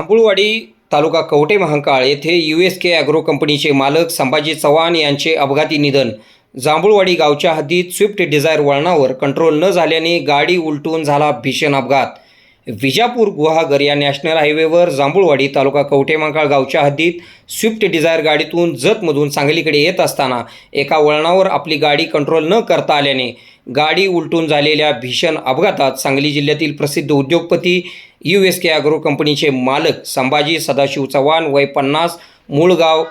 जांभूळवाडी तालुका कवटे महांकाळ येथे U S के agro कंपनीचे मालक संभाजी चव्हाण यांचे अपघाती निधन. जांभूळवाडी गावच्या हद्दीत स्विफ्ट डिझायर वळणावर कंट्रोल न झाल्याने गाडी उलटून झाला भीषण अपघात. विजापूर गुहागर या नॅशनल हायवेवर जांभूळवाडी तालुका कवटेमांकाळ गावच्या हद्दीत स्विफ्ट डिझायर गाडीतून जतमधून सांगलीकडे येत असताना एका वळणावर आपली गाडी कंट्रोल न करता आल्याने गाडी उलटून झालेल्या भीषण अपघातात सांगली जिल्ह्यातील प्रसिद्ध उद्योगपती यू एस के ॲग्रो कंपनीचे मालक संभाजी सदाशिव चव्हाण वय पन्नास मूळ गाव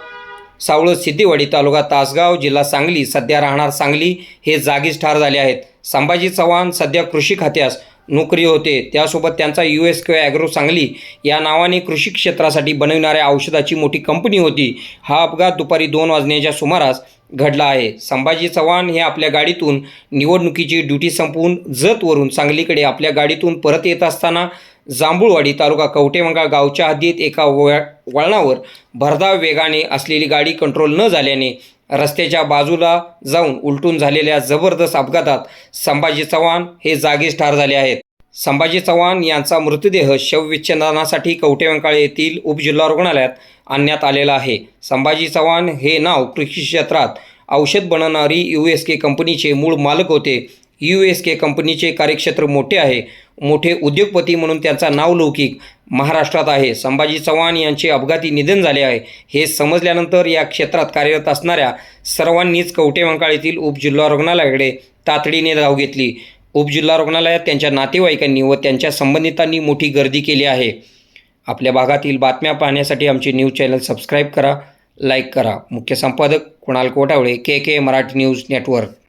सावळं सिद्धिवाडी तालुका तासगाव जिल्हा सांगली. सध्या राहणार सांगली हे जागीच ठार झाले आहेत. संभाजी चव्हाण सध्या कृषी खात्यास नोकरी होते. त्यासोबत त्यांचा यू एस किंवा ॲग्रो सांगली या नावाने कृषी क्षेत्रासाठी बनविणाऱ्या औषधाची मोठी कंपनी होती. हा अपघात दुपारी दोन वाजण्याच्या सुमारास घडला आहे. संभाजी चव्हाण हे आपल्या गाडीतून निवडणुकीची ड्युटी संपवून जतवरून सांगलीकडे आपल्या गाडीतून परत येत असताना जांभूळवाडी तालुका कवटेमंगाळ गावच्या हद्दीत एका वळ वळणावर भरधाव वेगाने असलेली गाडी कंट्रोल न झाल्याने रस्त्याच्या बाजूला जाऊन उलटून झालेल्या जबरदस्त अपघातात संभाजी चव्हाण हे जागीच ठार झाले आहेत. संभाजी चव्हाण यांचा मृतदेह शवविच्छेदनासाठी कवटेमंकाळ येथील उपजिल्हा रुग्णालयात आणण्यात आलेला आहे. संभाजी चव्हाण हे नाव कृषी क्षेत्रात औषध बनवणारी यू एस के कंपनीचे मूळ मालक होते. यू एस के कंपनीचे कार्यक्षेत्र मोठे आहे. मोठे उद्योगपती म्हणून त्यांचा नावलौकिक महाराष्ट्रात आहे. संभाजी चव्हाण यांचे अपघाती निधन झाले आहे. हे समजल्यानंतर या क्षेत्रात कार्यरत असणाऱ्या सर्वांनीच कवटेमंकाळ येथील उपजिल्हा रुग्णालयाकडे तातडीने धाव घेतली. उपजिल्हा रुग्णालयात त्यांच्या नातेवाईकांनी व त्यांच्या संबंधितांनी मोठी गर्दी केली आहे. आपल्या भागातील बातम्या पाहण्यासाठी आमचे न्यूज चॅनल सबस्क्राईब करा लाईक करा. मुख्य संपादक Kunal Kotawale K K Marathi news network.